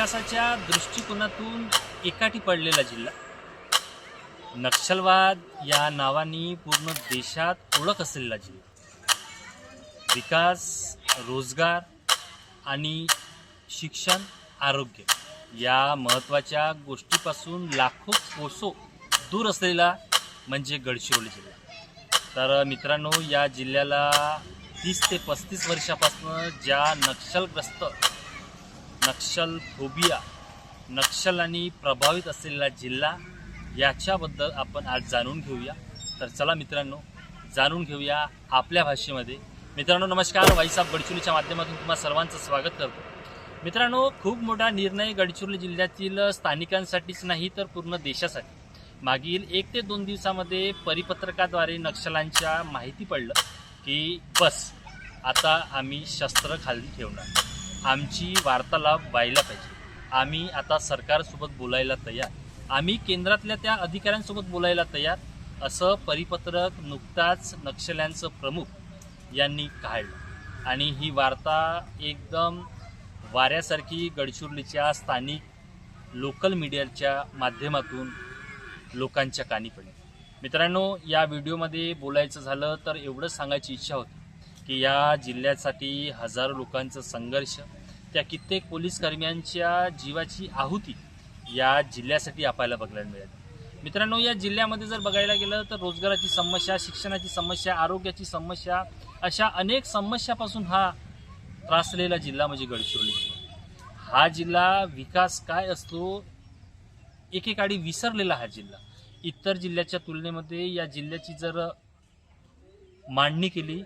विकासाच्या दृष्टिकोनातून एकाठी पडलेला जिल्हा. नक्षलवाद या नावाने पूर्ण देशात ओळख असलेला जिल्हा. विकास रोजगार आणि शिक्षण आरोग्य या महत्त्वाच्या गोष्टीपासून लाखो कोसो दूर असलेला म्हणजे गडचिरोली जिल्हा. तर मित्रांनो या जिल्ह्याला तीस ते पस्तीस वर्षापासून ज्या नक्षलग्रस्त नक्षल फोबिया नक्षलांनी प्रभावित असलेला जिल्हा याच्याबद्दल आपण आज जाणून घेऊया. तर चला मित्रांनो जाणून घेऊया आपल्या भाषेमध्ये. मित्रांनो नमस्कार. वाईसाब गडचिरोलीच्या माध्यमातून तुम्हा सर्वांचं स्वागत करतो. मित्रांनो खूप मोठा निर्णय गडचिरोली जिल्ह्यातील स्थानिकांसाठीच नाही तर पूर्ण देशासाठी. मागील एक ते दोन दिवसामध्ये परिपत्रकाद्वारे नक्षलांच्या माहिती पडलं की बस आता आम्ही शस्त्र खाली ठेवणार. आमची वार्तालाप व्हायला पाहिजे. आम्ही आता सरकारसोबत बोलायला तयार. आम्ही केंद्रातल्या त्या अधिकाऱ्यांसोबत बोलायला तयार असं परिपत्रक नुकताच नक्षल्यांचं प्रमुख यांनी काढलं. आणि ही वार्ता एकदम वाऱ्यासारखी गडचिरोलीच्या स्थानिक लोकल मीडियाच्या माध्यमातून लोकांच्या कानी पडली. मित्रांनो या व्हिडिओमध्ये बोलायचं झालं तर एवढंच सांगायची इच्छा होती. की या जिल्ह्यासाठी हजारो लोकांचा संघर्ष त्या कित्येक पोलीस कर्मियांच्या जीवाची आहुती या जिल्ह्यासाठी आपल्याला बघायला मिळेल. मित्रांनो या जिल्ह्यामध्ये जर बघायला गेलं तर रोजगाराची समस्या शिक्षणाची समस्या आरोग्याची समस्या अशा अनेक समस्यापासून हा त्रासलेला जिल्हा म्हणजे गडचिरोली. जिल्हा हा जिल्हा विकास काय असतो एकेकाळी विसरलेला हा जिल्हा. इतर जिल्ह्याच्या तुलनेमध्ये या जिल्ह्याची जर मांडणी केली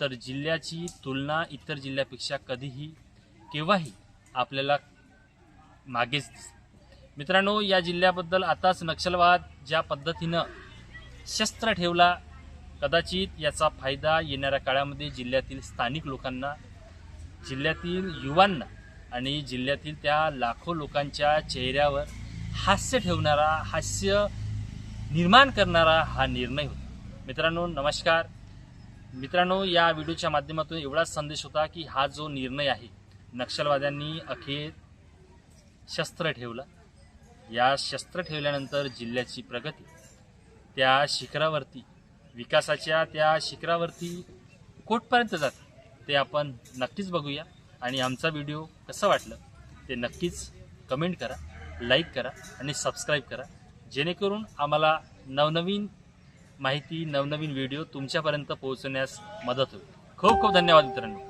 तर जिल्ह्याची तुलना इतर जिल्ह्यापेक्षा कधीही केव्हाही आपल्याला मागेच दिसते. मित्रांनो या जिल्ह्याबद्दल आताच नक्षलवाद ज्या पद्धतीनं शस्त्र ठेवला कदाचित याचा फायदा येणाऱ्या काळामध्ये जिल्ह्यातील स्थानिक लोकांना जिल्ह्यातील युवांना आणि जिल्ह्यातील त्या लाखो लोकांच्या चेहऱ्यावर हास्य ठेवणारा हास्य निर्माण करणारा हा निर्णय होता. मित्रांनो नमस्कार. मित्रांनो या व्हिडिओच्या माध्यमातून एवढाच संदेश होता की हा जो निर्णय आहे नक्षलवाद्यांनी अखेर शस्त्र ठेवलं. या शस्त्र ठेवल्यानंतर जिल्ह्याची प्रगती त्या शिखरावरती विकासाच्या त्या शिखरावरती कोटपर्यंत जाते ते आपण नक्कीच बघूया. आणि आमचा व्हिडिओ कसं वाटलं ते नक्कीच कमेंट करा लाईक करा आणि सबस्क्राईब करा. जेणेकरून आम्हाला नवनवीन माहिती नवनवीन व्हिडिओ तुमच्यापर्यंत पोहोचवण्यास मदत होईल. खूप खूप धन्यवाद मित्रांनो.